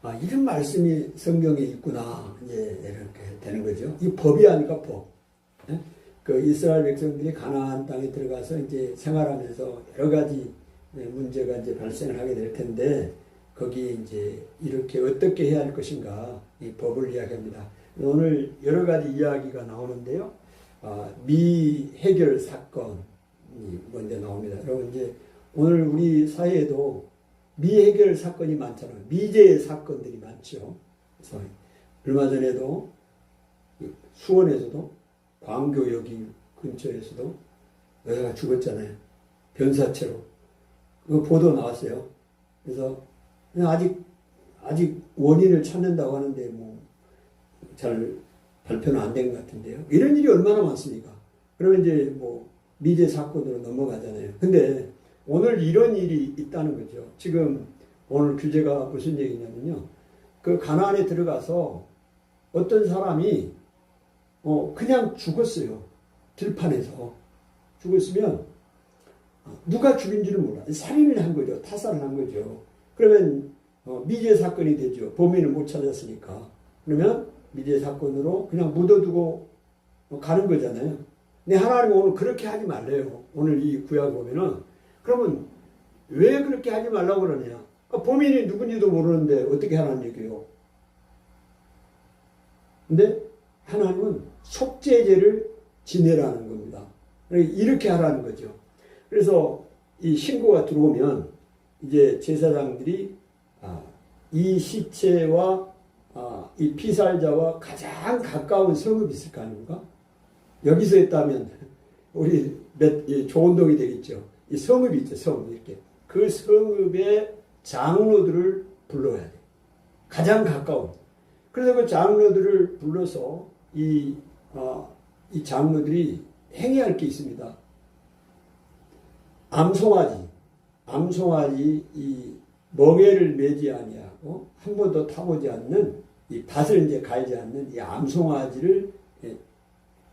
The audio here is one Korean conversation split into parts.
아, 이런 말씀이 성경에 있구나. 이제 이렇게 되는 거죠. 이 법이 아니까 법. 예? 그 이스라엘 백성들이 가나안 땅에 들어가서 이제 생활하면서 여러 가지 예, 문제가 이제 발생을 하게 될 텐데 거기 이제 이렇게 어떻게 해야 할 것인가 이 법을 이야기합니다. 오늘 여러 가지 이야기가 나오는데요. 아, 미해결 사건이 먼저 나옵니다. 여러분 이제 오늘 우리 사회에도 미해결 사건이 많잖아요. 미제 사건들이 많죠. 그래서 얼마 전에도 수원에서도 광교 여기 근처에서도 여자가 죽었잖아요. 변사체로. 그 보도 나왔어요. 그래서 아직 아직 원인을 찾는다고 하는데 뭐 잘 발표는 안 된 것 같은데요. 이런 일이 얼마나 많습니까? 그러면 이제 뭐 미제 사건으로 넘어가잖아요. 근데 오늘 이런 일이 있다는 거죠. 지금 오늘 규제가 무슨 얘기냐면요. 그 가나안에 들어가서 어떤 사람이 어 그냥 죽었어요. 들판에서 죽었으면 누가 죽인지를 몰라. 살인을 한 거죠. 타살을 한 거죠. 그러면 어, 미제 사건이 되죠. 범인을 못 찾았으니까. 그러면 미제 사건으로 그냥 묻어두고 가는 거잖아요. 근데 하나님 오늘 그렇게 하지 말래요. 오늘 이 구약 보면은 그러면 왜 그렇게 하지 말라고 그러냐? 아, 범인이 누군지도 모르는데 어떻게 하라는 얘기예요? 근데 하나님은 속죄제를 지내라는 겁니다. 이렇게 하라는 거죠. 그래서 이 신고가 들어오면 이제 제사장들이 아, 이 시체와 아, 이 피살자와 가장 가까운 성읍이 있을 거 아닙니까? 여기서 했다면 우리 몇 조원동이 되겠죠. 이 성읍이 있죠. 성읍 이렇게 그 성읍의 장로들을 불러야 돼. 가장 가까운. 그래서 그 장로들을 불러서 이, 어, 이 장로들이 행해야 할 게 있습니다. 암송아지, 암송아지 이 멍에를 매지 아니하고 한 번도 타보지 않는 이 밭을 이제 갈지 않는 이 암송아지를 예,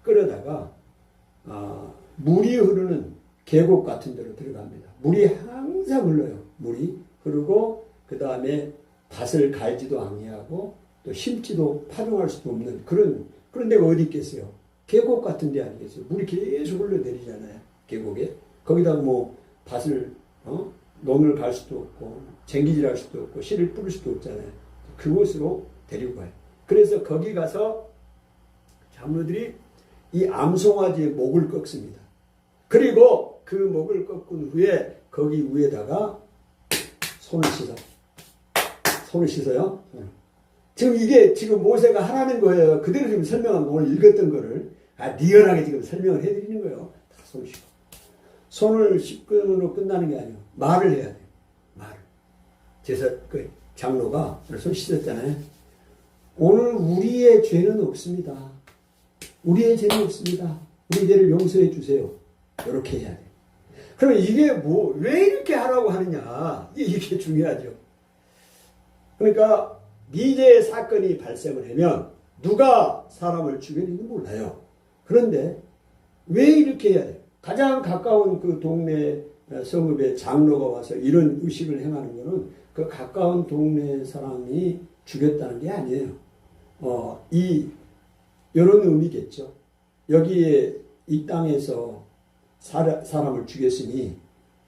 끌어다가 아, 물이 흐르는 계곡 같은 데로 들어갑니다. 물이 항상 흘러요. 물이 흐르고 그 다음에 밭을 갈지도 아니하고 또 심지도 파종할 수도 없는 그런 그런 데가 어디 있겠어요? 계곡 같은 데 아니겠어요? 물이 계속 흘러내리잖아요. 계곡에 거기다 뭐 밭을 어? 농을 갈 수도 없고 쟁기질할 수도 없고 씨를 뿌릴 수도 없잖아요. 그곳으로 데리고 가요. 그래서 거기 가서 장로들이 이 암송아지의 목을 꺾습니다. 그리고 그 목을 꺾은 후에 거기 위에다가 손을 씻어. 손을 씻어요. 지금 이게 지금 모세가 하라는 거예요. 그대로 지금 설명한 거 오늘 읽었던 거를 아, 리얼하게 지금 설명을 해드리는 거예요. 다 손을 씻고. 손을 씻고로 끝나는 게 아니에요. 말을 해야 돼요. 말을. 제사, 그 장로가 손 씻었잖아요. 오늘 우리의 죄는 없습니다. 우리의 죄는 없습니다. 우리 죄를 용서해 주세요. 이렇게 해야 돼요. 그러면 이게 뭐, 왜 이렇게 하라고 하느냐. 이게 중요하죠. 그러니까 미제 사건이 발생을 하면 누가 사람을 죽였는지 몰라요. 그런데 왜 이렇게 해야 돼요? 가장 가까운 그 동네 성읍의 장로가 와서 이런 의식을 행하는 것은 그 가까운 동네 사람이 죽였다는 게 아니에요. 어, 이, 이런 의미겠죠. 여기에 이 땅에서 사람을 죽였으니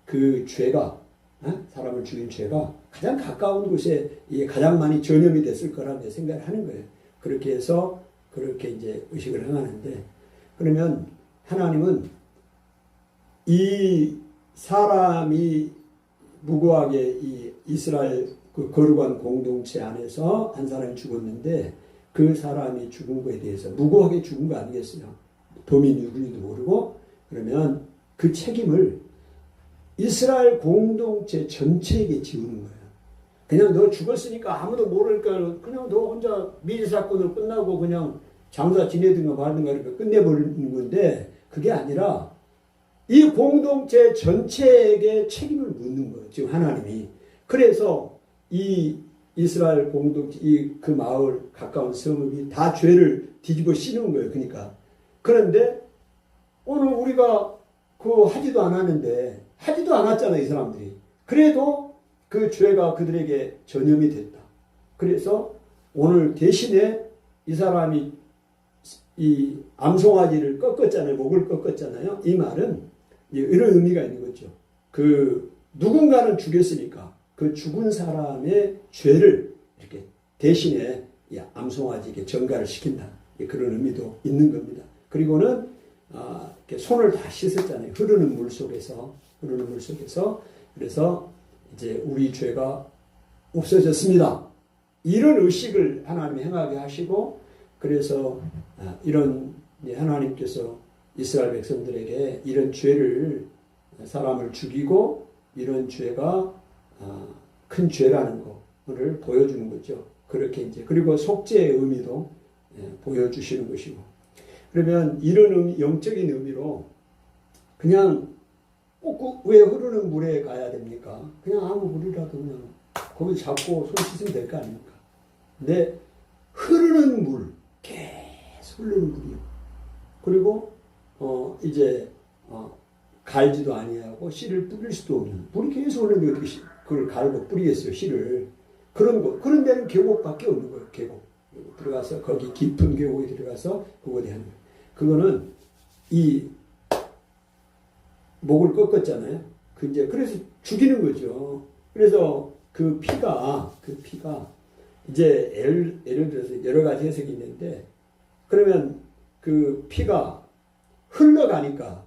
그 죄가, 어? 사람을 죽인 죄가 가장 가까운 곳에 가장 많이 전염이 됐을 거라고 생각을 하는 거예요. 그렇게 해서 그렇게 이제 의식을 행하는데, 그러면 하나님은 이 사람이 무고하게 이 이스라엘 그 거룩한 공동체 안에서 한 사람이 죽었는데 그 사람이 죽은 거에 대해서 무고하게 죽은 거 아니겠어요? 도민 누구인지도 모르고 그러면 그 책임을 이스라엘 공동체 전체에게 지우는 거예요. 그냥 너 죽었으니까 아무도 모르니까 그냥 너 혼자 미리 사건으로 끝나고 그냥 장사 지내든가 말든가 이렇게 끝내버리는 건데 그게 아니라 이 공동체 전체에게 책임을 묻는 거예요. 지금 하나님이. 그래서 이 이스라엘 공동체, 이 그 마을 가까운 성읍이 다 죄를 뒤집어 씌우는 거예요. 그러니까. 그런데 오늘 우리가 그 하지도 않았는데 하지도 않았잖아요. 이 사람들이. 그래도 그 죄가 그들에게 전염이 됐다. 그래서 오늘 대신에 이 사람이 이 암송아지를 꺾었잖아요. 목을 꺾었잖아요. 이 말은 이런 의미가 있는 거죠. 그 누군가는 죽였으니까 그 죽은 사람의 죄를 이렇게 대신에 이 암송아지에게 전가를 시킨다. 그런 의미도 있는 겁니다. 그리고는 아, 손을 다 씻었잖아요. 흐르는 물 속에서 흐르는 물 속에서 그래서 이제 우리 죄가 없어졌습니다. 이런 의식을 하나님이 행하게 하시고 그래서 아, 이런 하나님께서 이스라엘 백성들에게 이런 죄를 사람을 죽이고 이런 죄가 아, 큰 죄라는 것을 보여주는 거죠. 그렇게 이제 그리고 속죄의 의미도 예, 보여주시는 것이고 그러면 이런 의미, 영적인 의미로 그냥 꼭왜 흐르는 물에 가야 됩니까? 그냥 아무 물이라도 그냥 거기 잡고 손 씻으면 될 거 아닙니까? 근데 흐르는 물, 계속 흐르는 물이요. 그리고 어 이제 어 갈지도 아니하고 씨를 뿌릴 수도 없는 물이 계속 흐르는데 어떻게 씨, 그걸 갈고 뿌리겠어요 씨를 그런 거 그런 데는 계곡밖에 없는 거예요 계곡 들어가서 거기 깊은 계곡에 들어가서 하는 거예요. 그거는 이 목을 꺾었잖아요. 그 이제 그래서 죽이는 거죠. 그래서 그 피가 그 피가 이제 예를, 예를 들어서 여러 가지 해석이 있는데 그러면 그 피가 흘러가니까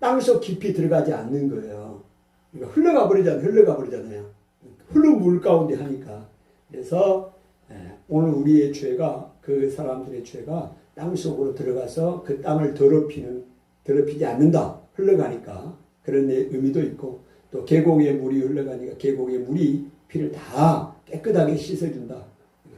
땅속 깊이 들어가지 않는 거예요. 그러니까 흘러가 버리잖아요. 흘러가 버리잖아요. 흐른 물 가운데 하니까. 그래서 예, 오늘 우리의 죄가 그 사람들의 죄가 땅 속으로 들어가서 그 땅을 더럽히는 더럽히지 않는다. 흘러가니까 그런 의미도 있고 또 계곡에 물이 흘러가니까 계곡의 물이 피를 다 깨끗하게 씻어준다.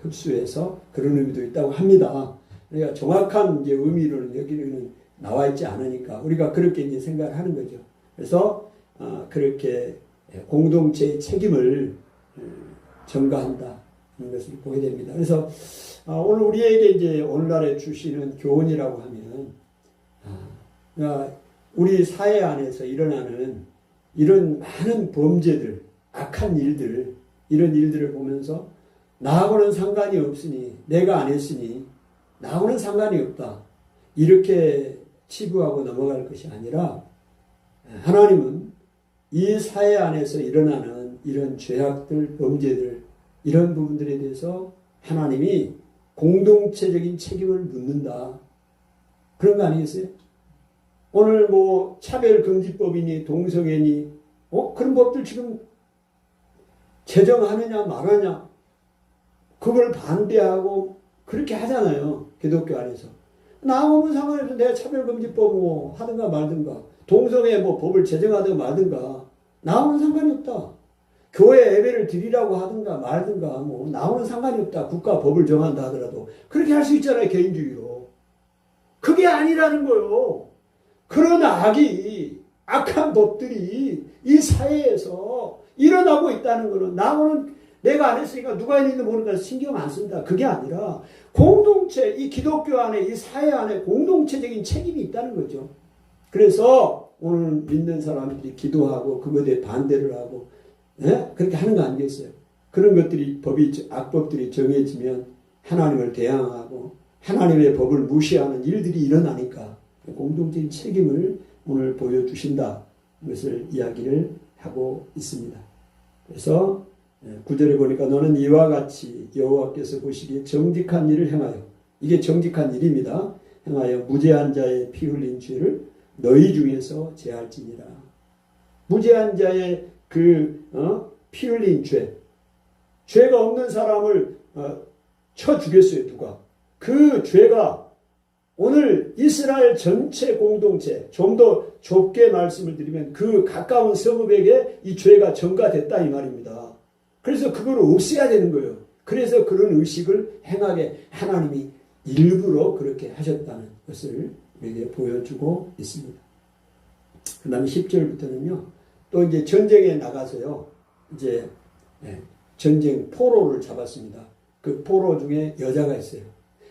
흡수해서 그런 의미도 있다고 합니다. 그러니까 정확한 이제 의미로는 여기는 나와 있지 않으니까 우리가 그렇게 이제 생각을 하는 거죠. 그래서 어, 그렇게 공동체의 책임을 음, 전가한다 것을 보게 됩니다. 그래서 어, 오늘 우리에게 이제 오늘날에 주시는 교훈이라고 하면 아, 우리 사회 안에서 일어나는 이런 많은 범죄들, 악한 일들, 이런 일들을 보면서 나하고는 상관이 없으니, 내가 안 했으니, 나하고는 상관이 없다. 이렇게 치부하고 넘어갈 것이 아니라, 하나님은 이 사회 안에서 일어나는 이런 죄악들, 범죄들, 이런 부분들에 대해서 하나님이 공동체적인 책임을 묻는다. 그런 거 아니겠어요? 오늘 뭐 차별금지법이니 동성애니 어 그런 법들 지금 제정하느냐 말하냐 그걸 반대하고 그렇게 하잖아요 기독교 안에서 나오면 상관없어 내가 차별금지법 뭐 하든가 말든가 동성애 뭐 법을 제정하든가 말든가 나오면 상관이 없다 교회 예배를 드리라고 하든가 말든가 뭐 나오는 상관이 없다 국가 법을 정한다 하더라도 그렇게 할 수 있잖아요 개인주의로 그게 아니라는 거요 그런 악이 악한 법들이 이 사회에서 일어나고 있다는 것은 나무는 내가 안 했으니까 누가 했는지 모르니까 신경 안 쓴다. 그게 아니라 공동체, 이 기독교 안에, 이 사회 안에 공동체적인 책임이 있다는 거죠. 그래서 오늘 믿는 사람들이 기도하고 그것에 반대를 하고 예? 그렇게 하는 거 아니겠어요? 그런 것들이 법이 악법들이 정해지면 하나님을 대항하고 하나님의 법을 무시하는 일들이 일어나니까 공동적인 책임을 오늘 보여주신다. 것을 이야기를 하고 있습니다. 그래서 예, 구절에 보니까 너는 이와 같이 여호와께서 보시기에 정직한 일을 행하여 이게 정직한 일입니다. 행하여 무죄한 자의 피 흘린 죄를 너희 중에서 제할지니라. 무죄한 자의 그 어? 피 흘린 죄, 죄가 없는 사람을 어, 쳐 죽였어요 누가? 그 죄가 오늘 이스라엘 전체 공동체 좀 더 좁게 말씀을 드리면 그 가까운 성읍에게 이 죄가 전가됐다 이 말입니다. 그래서 그걸 없애야 되는 거예요. 그래서 그런 의식을 행하게 하나님이 일부러 그렇게 하셨다는 것을 우리에게 보여주고 있습니다. 그 다음에 10절부터는요, 또 이제 전쟁에 나가서요, 이제 예, 전쟁 포로를 잡았습니다. 그 포로 중에 여자가 있어요.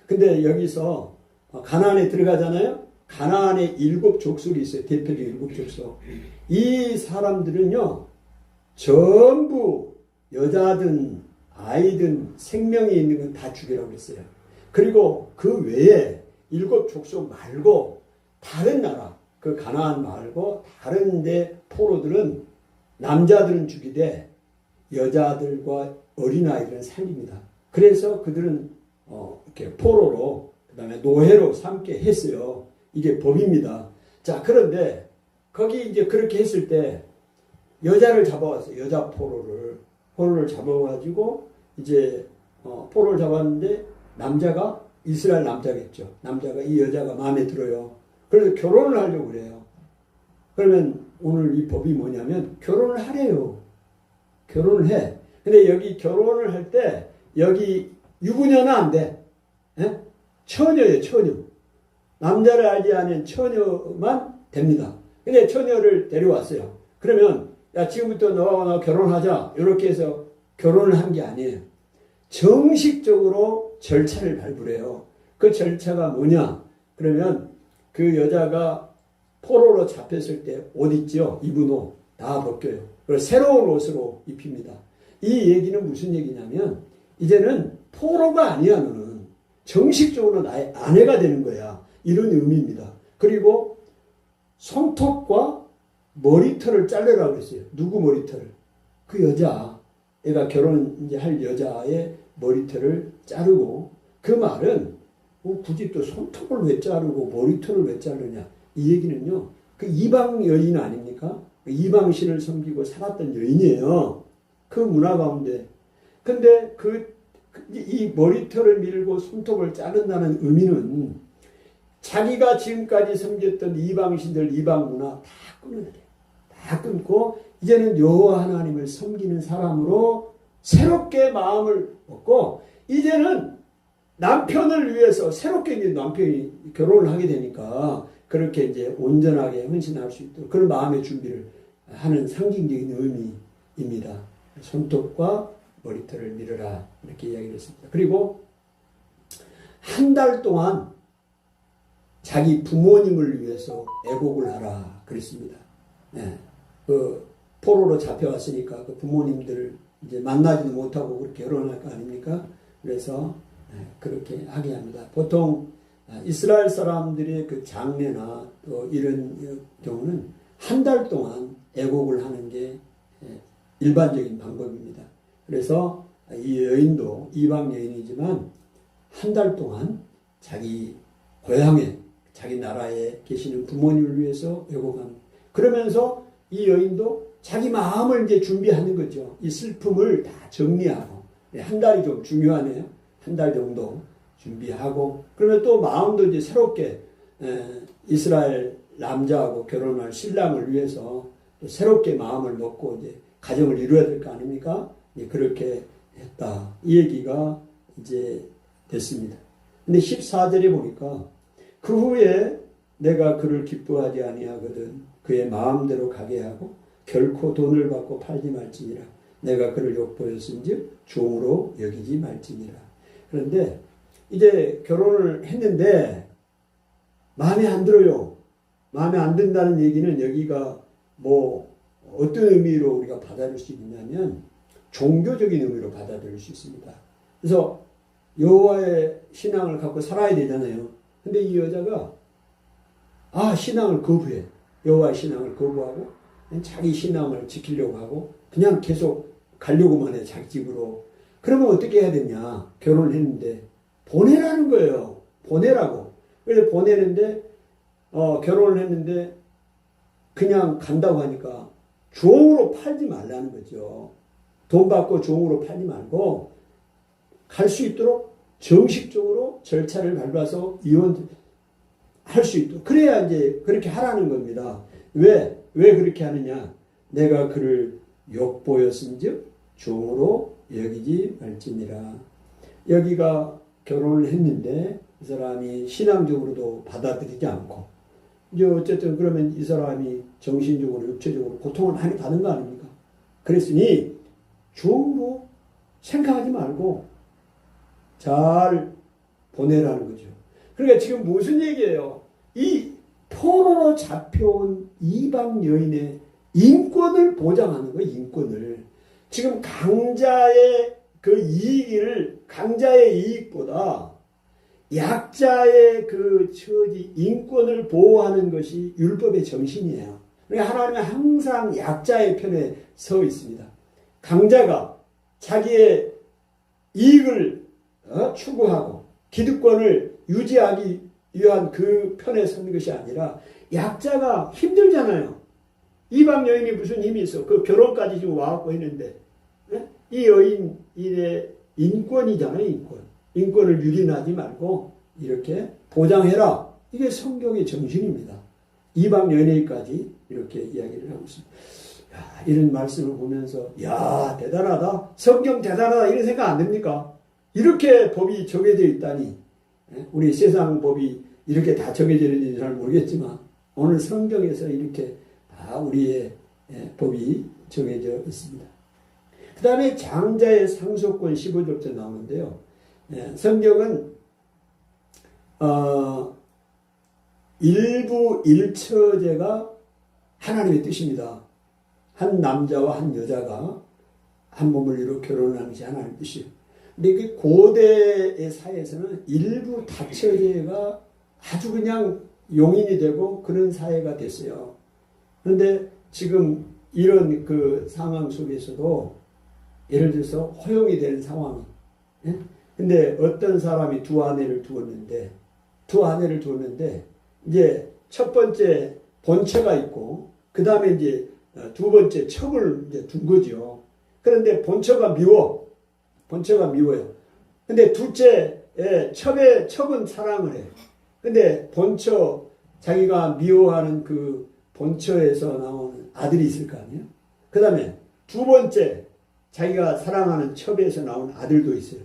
근데 여기서 어, 가나안에 들어가잖아요. 가나안에 일곱 족속이 있어요. 대표적 일곱 족속. 이 사람들은요, 전부 여자든 아이든 생명이 있는 건 다 죽이라고 했어요. 그리고 그 외에 일곱 족속 말고 다른 나라 그 가나안 말고 다른데 포로들은 남자들은 죽이되 여자들과 어린아이들은 살립니다. 그래서 그들은 어, 이렇게 포로로 그 다음에 노예로 삼게 했어요. 이게 법입니다. 자 그런데 거기 이제 그렇게 했을 때 여자를 잡아왔어요. 여자 포로를 포로를 잡아가지고 이제 어, 포로를 잡았는데 남자가 이스라엘 남자겠죠. 남자가 이 여자가 마음에 들어요. 그래서 결혼을 하려고 그래요. 그러면 오늘 이 법이 뭐냐면 결혼을 하래요. 결혼을 해. 근데 여기 결혼을 할 때 여기 유부녀는 안 돼. 예? 처녀예요, 처녀. 남자를 알지 않은 처녀만 됩니다. 근데 처녀를 데려왔어요. 그러면 야 지금부터 너와 나 결혼하자 이렇게 해서 결혼을 한 게 아니에요. 정식적으로 절차를 밟으래요. 그 절차가 뭐냐? 그러면 그 여자가 포로로 잡혔을 때 옷 있죠? 입은 옷 다 벗겨요. 그리고 새로운 옷으로 입힙니다. 이 얘기는 무슨 얘기냐면 이제는 포로가 아니야 너는 정식적으로 나의 아내가 되는 거야. 이런 의미입니다. 그리고 손톱과 머리털을 자르라 그랬어요. 누구 머리털을? 그 여자, 애가 결혼 이제 할 여자의 머리털을 자르고 그 말은 뭐 굳이 또 손톱을 왜 자르고 머리털을 왜 자르냐 이 얘기는요. 그 이방 여인 아닙니까? 그 이방신을 섬기고 살았던 여인이에요. 그 문화 가운데. 근데 그 이 머리털을 밀고 손톱을 자른다는 의미는 자기가 지금까지 섬겼던 이방신들 이방 문화 다 끊어야 돼. 다 끊고 이제는 여호와 하나님을 섬기는 사람으로 새롭게 마음을 먹고 이제는 남편을 위해서 새롭게 이제 남편이 결혼을 하게 되니까 그렇게 이제 온전하게 헌신할 수 있도록 그런 마음의 준비를 하는 상징적인 의미입니다. 손톱과 머리털을 밀어라 이렇게 이야기를 했습니다. 그리고 한 달 동안 자기 부모님을 위해서 애곡을 하라 그랬습니다. 네. 그 포로로 잡혀왔으니까 그 부모님들을 이제 만나지도 못하고 그렇게 결혼할 거 아닙니까? 그래서 네, 그렇게 하게 합니다. 보통 아, 이스라엘 사람들의 그 장례나 또 이런 경우는 한 달 동안 애곡을 하는 게 예, 일반적인 방법입니다. 그래서 이 여인도 이방 여인이지만 한 달 동안 자기 고향에 자기 나라에 계시는 부모님을 위해서 애곡하는 그러면서 이 여인도 자기 마음을 이제 준비하는 거죠. 이 슬픔을 다 정리하고 예, 한 달이 좀 중요하네요. 한 달 정도 준비하고 그러면 또 마음도 이제 새롭게 에, 이스라엘 남자하고 결혼할 신랑을 위해서 또 새롭게 마음을 먹고 이제 가정을 이루어야 될 거 아닙니까? 예, 그렇게 했다. 이 얘기가 이제 됐습니다. 근데 14절에 보니까 그 후에 내가 그를 기뻐하지 아니하거든 그의 마음대로 가게 하고 결코 돈을 받고 팔지 말지니라 내가 그를 욕보였은즉 종으로 여기지 말지니라 그런데 이제 결혼을 했는데 마음에 안 들어요. 마음에 안 든다는 얘기는 여기가 뭐 어떤 의미로 우리가 받아들일 수 있냐면 종교적인 의미로 받아들일 수 있습니다. 그래서 여호와의 신앙을 갖고 살아야 되잖아요. 근데 이 여자가 아 신앙을 거부해. 여호와의 신앙을 거부하고 자기 신앙을 지키려고 하고 그냥 계속 가려고만 해 자기 집으로 그러면 어떻게 해야 되냐 결혼을 했는데 보내라는 거예요 보내라고 그래서 보내는데 어, 결혼을 했는데 그냥 간다고 하니까 종으로 팔지 말라는 거죠 돈 받고 종으로 팔지 말고 갈 수 있도록 정식적으로 절차를 밟아서 이혼 할 수 있도록 그래야 이제 그렇게 하라는 겁니다. 왜? 왜 그렇게 하느냐? 내가 그를 욕보였은즉 종으로 여기지 말지니라. 여기가 결혼을 했는데 이 사람이 신앙적으로도 받아들이지 않고 이제 어쨌든 그러면 이 사람이 정신적으로 육체적으로 고통을 많이 받은 거 아닙니까? 그랬으니 종으로 생각하지 말고 잘 보내라는 거죠. 그러니까 지금 무슨 얘기예요? 이 포로로 잡혀온 이방 여인의 인권을 보장하는 거예요, 인권을. 지금 강자의 그 이익을 강자의 이익보다 약자의 그 처지 인권을 보호하는 것이 율법의 정신이에요. 그러니까 하나님은 항상 약자의 편에 서 있습니다. 강자가 자기의 이익을 어, 추구하고 기득권을 유지하기 위한 그 편에 서는 것이 아니라 약자가 힘들잖아요. 이방 여인이 무슨 힘이 있어? 그 결혼까지 지금 와갖고 했는데 예? 이 여인의 인권이잖아요, 인권. 인권을 유린하지 말고 이렇게 보장해라. 이게 성경의 정신입니다. 이방 연예인까지 이렇게 이야기를 하고 있습니다. 야, 이런 말씀을 보면서 야 대단하다. 성경 대단하다 이런 생각 안 됩니까? 이렇게 법이 정해져 있다니 예? 우리 세상 법이 이렇게 다 정해져 있는지 잘 모르겠지만 오늘 성경에서 이렇게 다 우리의 예, 법이 정해져 있습니다. 그 다음에 장자의 상속권 15절부터 나오는데요. 예, 성경은 어, 일부 일처제가 하나님의 뜻입니다. 한 남자와 한 여자가 한 몸을 이루어 결혼하는 것이 하나님의 뜻이에요. 근데 그 고대의 사회에서는 일부 다처제가 아주 그냥 용인이 되고 그런 사회가 됐어요. 그런데 지금 이런 그 상황 속에서도 예를 들어서 허용이 되는 상황이. 예? 근데 어떤 사람이 두 아내를 두었는데 두 아내를 두었는데 이제 첫 번째 본처가 있고 그 다음에 이제 두 번째 첩을 이제 둔 거죠. 그런데 본처가 미워. 본처가 미워요. 근데 둘째 첩의 첩은 사랑을 해요. 근데 본처 자기가 미워하는 그 본처에서 나오는 아들이 있을 거 아니에요? 그 다음에 두 번째 자기가 사랑하는 첩에서 나온 아들도 있어요.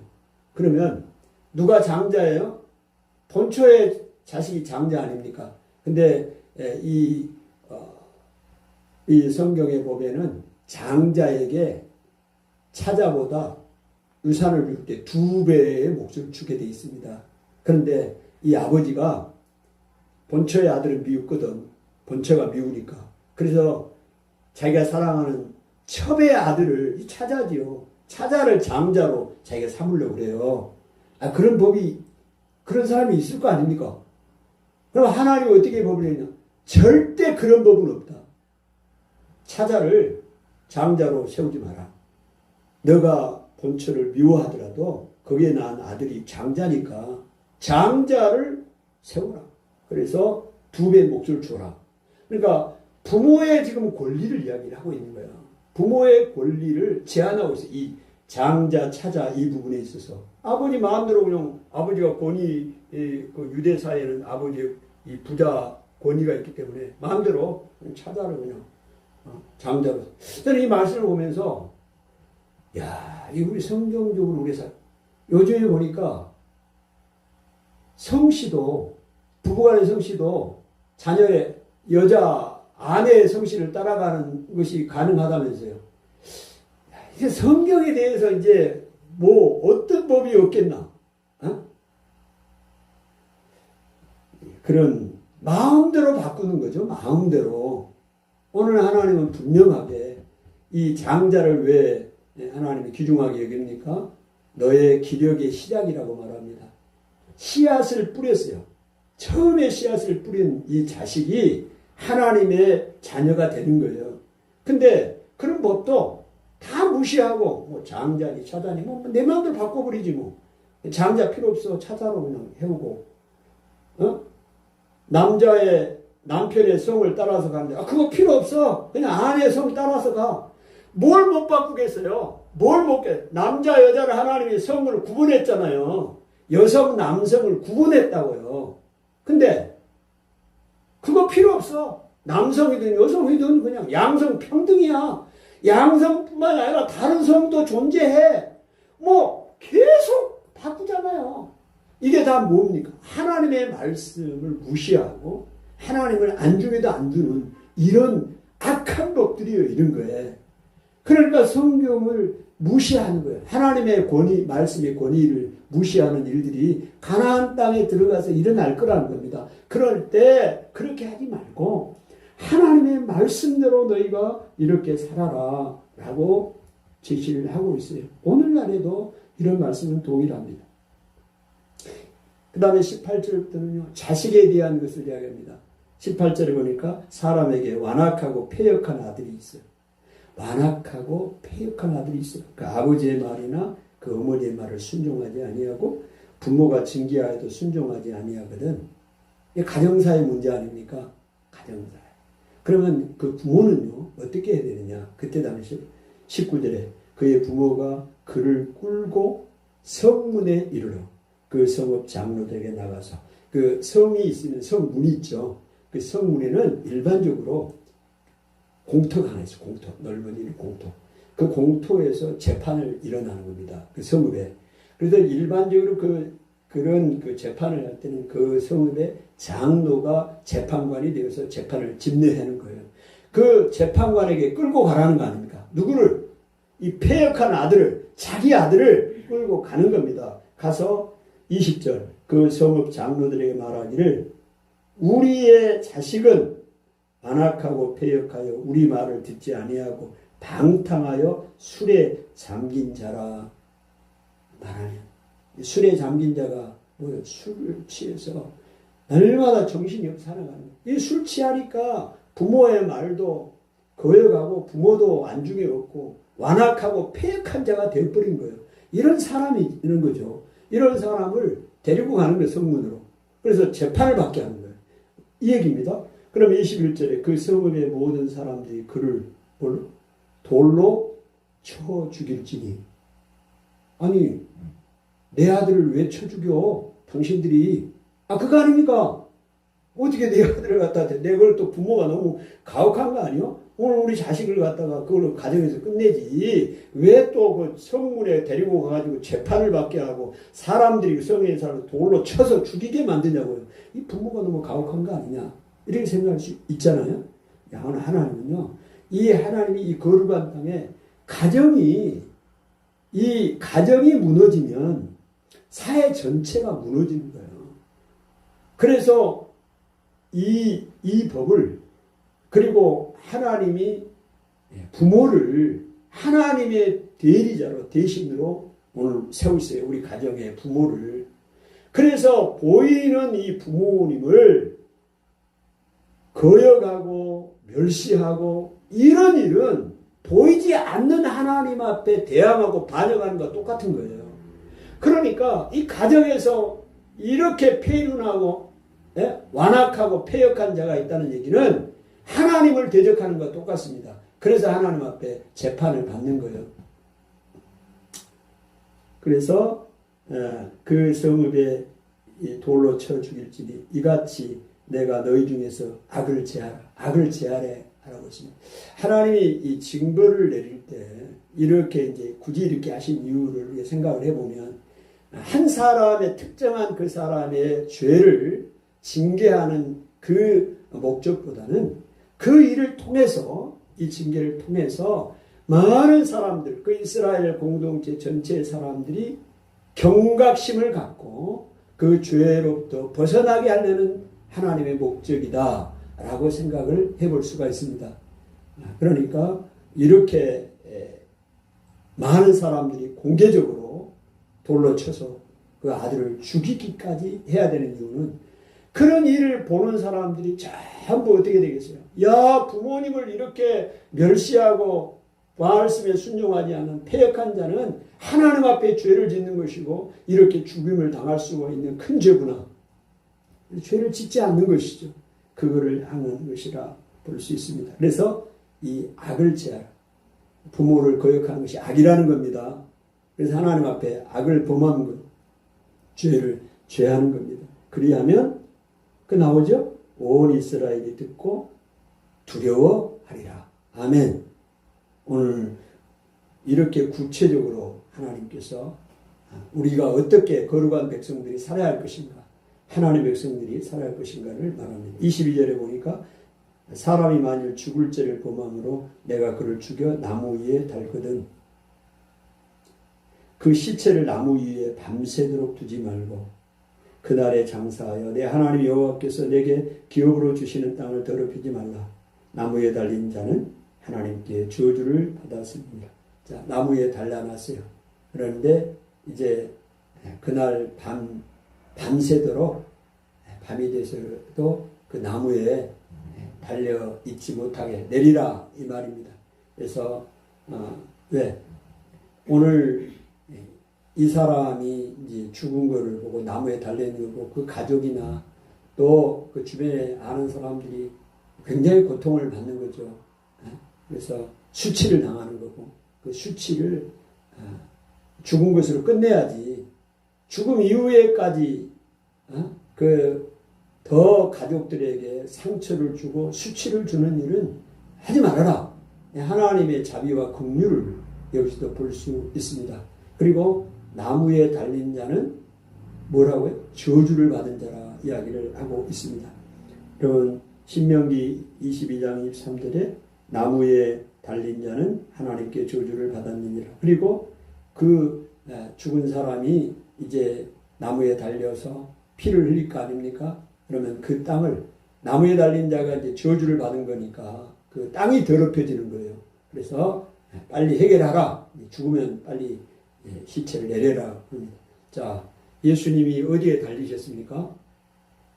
그러면 누가 장자예요? 본처의 자식이 장자 아닙니까? 근데 이, 어, 이 성경에 보면은 장자에게 차자보다 유산을 줄 때 두 배의 몫을 주게 돼 있습니다. 그런데 이 아버지가 본처의 아들을 미웠거든. 본처가 미우니까. 그래서 자기가 사랑하는 첩의 아들을 차자지요. 차자를 장자로 자기가 삼으려고 그래요. 아, 그런 법이, 그런 사람이 있을 거 아닙니까? 그럼 하나님이 어떻게 법을 했냐? 절대 그런 법은 없다. 차자를 장자로 세우지 마라. 너가 본처를 미워하더라도 거기에 낳은 아들이 장자니까 장자를 세우라. 그래서 두 배의 몫을 줘라. 그러니까 부모의 지금 권리를 이야기를 하고 있는 거야. 부모의 권리를 제한하고 있어. 이 장자, 차자 이 부분에 있어서 아버지 마음대로 그냥 아버지가 권위 그 유대 사회는 아버지 이 부자 권위가 있기 때문에 마음대로 차자를 그냥 어, 장자로. 저는 이 말씀을 보면서 야, 이 우리 성경적으로 우리 사 요즘에 보니까 성씨도 부부간의 성씨도 자녀의 여자 아내의 성씨를 따라가는 것이 가능하다면서요. 이제 성경에 대해서 이제 뭐 어떤 법이 없겠나? 어? 그런 마음대로 바꾸는 거죠. 마음대로. 오늘 하나님은 분명하게 이 장자를 왜 하나님이 귀중하게 여깁니까? 너의 기력의 시작이라고 말합니다. 씨앗을 뿌렸어요. 처음에 씨앗을 뿌린 이 자식이 하나님의 자녀가 되는 거예요. 근데 그런 법도 다 무시하고 뭐 장자니 차자니 뭐 내 마음대로 바꿔버리지 뭐. 장자 필요 없어. 차자로 그냥 해오고. 어? 남자의 남편의 성을 따라서 가는데 아 그거 필요 없어. 그냥 아내의 성 따라서 가 뭘 못 바꾸겠어요? 뭘 못 게? 남자 여자를 하나님이 성을 구분했잖아요. 여성 남성을 구분했다고요. 근데 필요 없어. 남성이든 여성이든 그냥 양성 평등이야. 양성뿐만 아니라 다른 성도 존재해. 뭐 계속 바꾸잖아요. 이게 다 뭡니까? 하나님의 말씀을 무시하고 하나님을 안중에도 안 두는 이런 악한 법들이요. 이런 거에. 그러니까 성경을 무시하는 거예요. 하나님의 권위, 말씀의 권위를 무시하는 일들이 가나안 땅에 들어가서 일어날 거라는 겁니다. 그럴 때 그렇게 하지 말고 하나님의 말씀대로 너희가 이렇게 살아라 라고 제시를 하고 있어요. 오늘날에도 이런 말씀은 동일합니다. 그 다음에 18절부터는요, 자식에 대한 것을 이야기합니다. 18절에 보니까 사람에게 완악하고 폐역한 아들이 있어요. 완악하고 폐역한 아들이 있어요. 그 아버지의 말이나 그 어머니의 말을 순종하지 아니하고 부모가 징계하여도 순종하지 아니하거든. 가정사의 문제 아닙니까? 가정사. 그러면 그 부모는요, 어떻게 해야 되느냐? 그때 당시 19절에 그의 부모가 그를 꿀고 성문에 이르러 그 성읍 장로들에게 나가서 그 성이 있으면 성문이 있죠. 그 성문에는 일반적으로 공터가 하나 있어 공터. 넓은 일 공터. 그 공터에서 재판을 일어나는 겁니다. 그 성읍에. 그래서 일반적으로 그, 그런 그 재판을 할 때는 그 성읍의 장로가 재판관이 되어서 재판을 집례하는 거예요. 그 재판관에게 끌고 가라는 거 아닙니까? 누구를? 이 폐역한 아들을, 자기 아들을 끌고 가는 겁니다. 가서 20절, 그 성읍 장로들에게 말하기를, 우리의 자식은 안악하고 폐역하여 우리 말을 듣지 아니하고 방탕하여 술에 잠긴 자라 말하면 술에 잠긴 자가 뭐예요? 술을 취해서 날마다 정신이 없어 살아가는. 이 술 취하니까 부모의 말도 거역하고 부모도 안중에 없고 완악하고 폐역한 자가 되어버린 거예요. 이런 사람이 있는 거죠. 이런 사람을 데리고 가는 거예요, 성문으로. 그래서 재판을 받게 하는 거예요. 이 얘기입니다. 그럼 21절에 그 성읍의 모든 사람들이 그를? 돌로 쳐 죽일지니. 아니, 내 아들을 왜 쳐 죽여? 당신들이. 아, 그거 아닙니까? 어떻게 내 아들을 갖다 대? 내걸또 부모가 너무 가혹한 거 아니요? 오늘 우리 자식을 갖다가 그걸로 가정에서 끝내지. 왜 또 그 성문에 데리고 가가지고 재판을 받게 하고 사람들이 그 성에 사람 돌로 쳐서 죽이게 만드냐고요. 이 부모가 너무 가혹한 거 아니냐. 이렇게 생각할 수 있잖아요. 야, 오늘 하나님은요. 이 하나님이 이 거룩한 땅에 가정이 이 가정이 무너지면 사회 전체가 무너지는 거예요. 그래서 이, 이 법을 그리고 하나님이 부모를 하나님의 대리자로 대신으로 오늘 세우세요. 우리 가정의 부모를. 그래서 보이는 이 부모님을 거역하고 멸시하고 이런 일은 보이지 않는 하나님 앞에 대항하고 반역하는 것과 똑같은 거예요. 그러니까 이 가정에서 이렇게 폐륜하고 예? 완악하고 폐역한 자가 있다는 얘기는 하나님을 대적하는 것과 똑같습니다. 그래서 하나님 앞에 재판을 받는 거예요. 그래서 어, 그 성읍에 돌로 쳐 죽일지니 이같이 내가 너희 중에서 악을 제하라. 악을 제하래. 하라고 했습니다. 하나님이 이 징벌을 내릴 때 이렇게 이제 굳이 이렇게 하신 이유를 생각을 해보면 한 사람의 특정한 그 사람의 죄를 징계하는 그 목적보다는 그 일을 통해서 이 징계를 통해서 많은 사람들, 그 이스라엘 공동체 전체의 사람들이 경각심을 갖고 그 죄로부터 벗어나게 하려는 하나님의 목적이다. 라고 생각을 해볼 수가 있습니다. 그러니까 이렇게 많은 사람들이 공개적으로 돌로 쳐서 그 아들을 죽이기까지 해야 되는 이유는 그런 일을 보는 사람들이 전부 어떻게 되겠어요? 야, 부모님을 이렇게 멸시하고 말씀에 순종하지 않는 폐역한 자는 하나님 앞에 죄를 짓는 것이고 이렇게 죽임을 당할 수가 있는 큰 죄구나. 죄를 짓지 않는 것이죠. 그거를 하는 것이라 볼 수 있습니다. 그래서 이 악을 제하라. 부모를 거역하는 것이 악이라는 겁니다. 그래서 하나님 앞에 악을 범하는 것, 죄를 죄하는 겁니다. 그리하면 그 나오죠? 온 이스라엘이 듣고 두려워하리라. 아멘. 오늘 이렇게 구체적으로 하나님께서 우리가 어떻게 거룩한 백성들이 살아야 할 것인가 하나님의 백성들이 살아갈 것인가를 말합니다. 22절에 보니까 사람이 만일 죽을 죄를 범함으로 내가 그를 죽여 나무 위에 달거든 그 시체를 나무 위에 밤새도록 두지 말고 그날에 장사하여 내 하나님 여호와께서 내게 기업으로 주시는 땅을 더럽히지 말라 나무에 달린 자는 하나님께 저주를 받았습니다. 자, 나무에 달라놨어요. 그런데 이제 그날 밤, 밤새도록 밤이 돼서도 그 나무에 달려 있지 못하게 내리라 이 말입니다. 그래서 어, 왜 오늘 이 사람이 이제 죽은 거를 보고 나무에 달려 있는 걸 보고 그 가족이나 또 그 주변에 아는 사람들이 굉장히 고통을 받는 거죠. 예? 그래서 수치를 당하는 거고 그 수치를 어, 죽은 것으로 끝내야지 죽음 이후에까지 어? 그더 가족들에게 상처를 주고 수치를 주는 일은 하지 말아라. 하나님의 자비와 긍휼을 여기서도 볼 수 있습니다. 그리고 나무에 달린 자는 뭐라고요? 저주를 받은 자라 이야기를 하고 있습니다. 여러분 신명기 22장 23절에 나무에 달린 자는 하나님께 저주를 받았느니라. 그리고 그 죽은 사람이 이제 나무에 달려서 피를 흘릴 거 아닙니까? 그러면 그 땅을 나무에 달린 자가 이제 저주를 받은 거니까 그 땅이 더럽혀지는 거예요. 그래서 빨리 해결하라. 죽으면 빨리 시체를 내려라. 합니다. 자, 예수님이 어디에 달리셨습니까?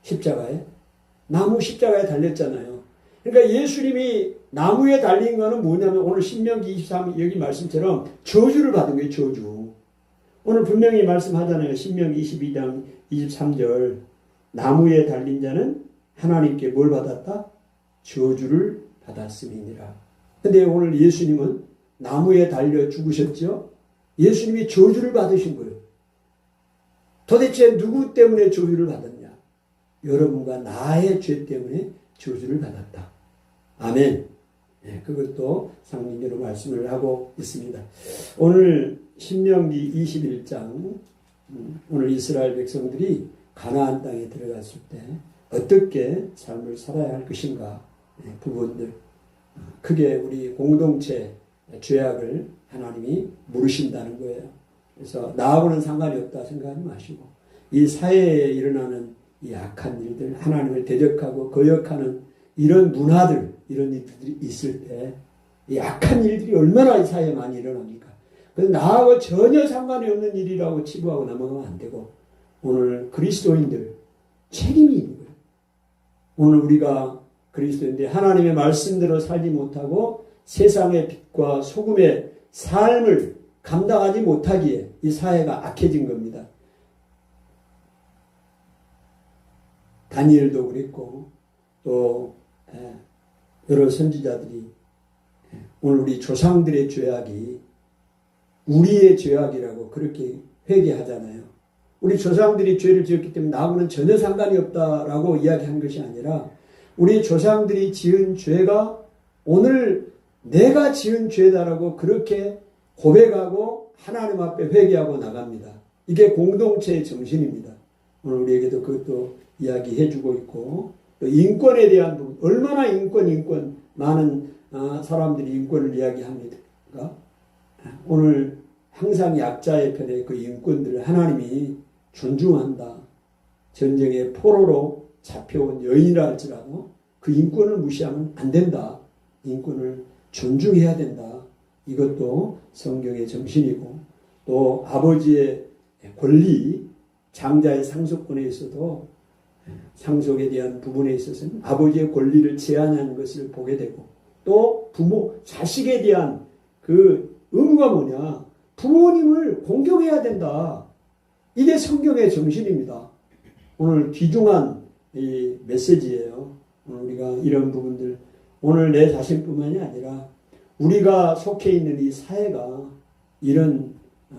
십자가에? 나무 십자가에 달렸잖아요. 그러니까 예수님이 나무에 달린 거는 뭐냐면 오늘 신명기 23 여기 말씀처럼 저주를 받은 거예요. 저주. 오늘 분명히 말씀하잖아요. 신명기 22장 23절 나무에 달린 자는 하나님께 뭘 받았다? 저주를 받았음이니라. 근데 오늘 예수님은 나무에 달려 죽으셨죠? 예수님이 저주를 받으신 거예요. 도대체 누구 때문에 저주를 받았냐? 여러분과 나의 죄 때문에 저주를 받았다. 아멘. 네, 그것도 상민으로 말씀을 하고 있습니다. 오늘 신명기 21장 음, 오늘 이스라엘 백성들이 가나안 땅에 들어갔을 때 어떻게 삶을 살아야 할 것인가 네, 부분들 크게 우리 공동체 죄악을 하나님이 물으신다는 거예요. 그래서 나하고는 상관이 없다 생각하지 마시고 이 사회에 일어나는 이 악한 일들 하나님을 대적하고 거역하는 이런 문화들 이런 일들이 있을 때 이 악한 일들이 얼마나 이 사회에 많이 일어납니까? 그래서 나하고 전혀 상관이 없는 일이라고 치부하고 넘어가면 안 되고 오늘 그리스도인들 책임이 있는 거예요. 오늘 우리가 그리스도인데 하나님의 말씀대로 살지 못하고 세상의 빛과 소금의 삶을 감당하지 못하기에 이 사회가 악해진 겁니다. 다니엘도 그랬고 또 여러 선지자들이 오늘 우리 조상들의 죄악이 우리의 죄악이라고 그렇게 회개하잖아요. 우리 조상들이 죄를 지었기 때문에 나하고는 전혀 상관이 없다라고 이야기한 것이 아니라 우리 조상들이 지은 죄가 오늘 내가 지은 죄다라고 그렇게 고백하고 하나님 앞에 회개하고 나갑니다. 이게 공동체의 정신입니다. 오늘 우리에게도 그것도 이야기해 주고 있고 또 인권에 대한 부분 얼마나 인권 인권 많은 아, 사람들이 인권을 이야기합니까? 오늘 항상 약자의 편에 그 인권들을 하나님이 존중한다. 전쟁의 포로로 잡혀온 여인이라 할지라도 그 인권을 무시하면 안 된다. 인권을 존중해야 된다. 이것도 성경의 정신이고 또 아버지의 권리, 장자의 상속권에 있어도 상속에 대한 부분에 있어서는 아버지의 권리를 제한하는 것을 보게 되고 또 부모, 자식에 대한 그 의무가 뭐냐? 부모님을 공경해야 된다. 이게 성경의 정신입니다. 오늘 귀중한 이 메시지예요. 우리가 이런 부분들 오늘 내 자신뿐만이 아니라 우리가 속해 있는 이 사회가 이런 어,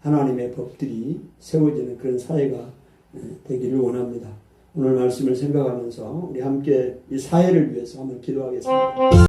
하나님의 법들이 세워지는 그런 사회가 되기를 원합니다. 오늘 말씀을 생각하면서 우리 함께 이 사회를 위해서 한번 기도하겠습니다.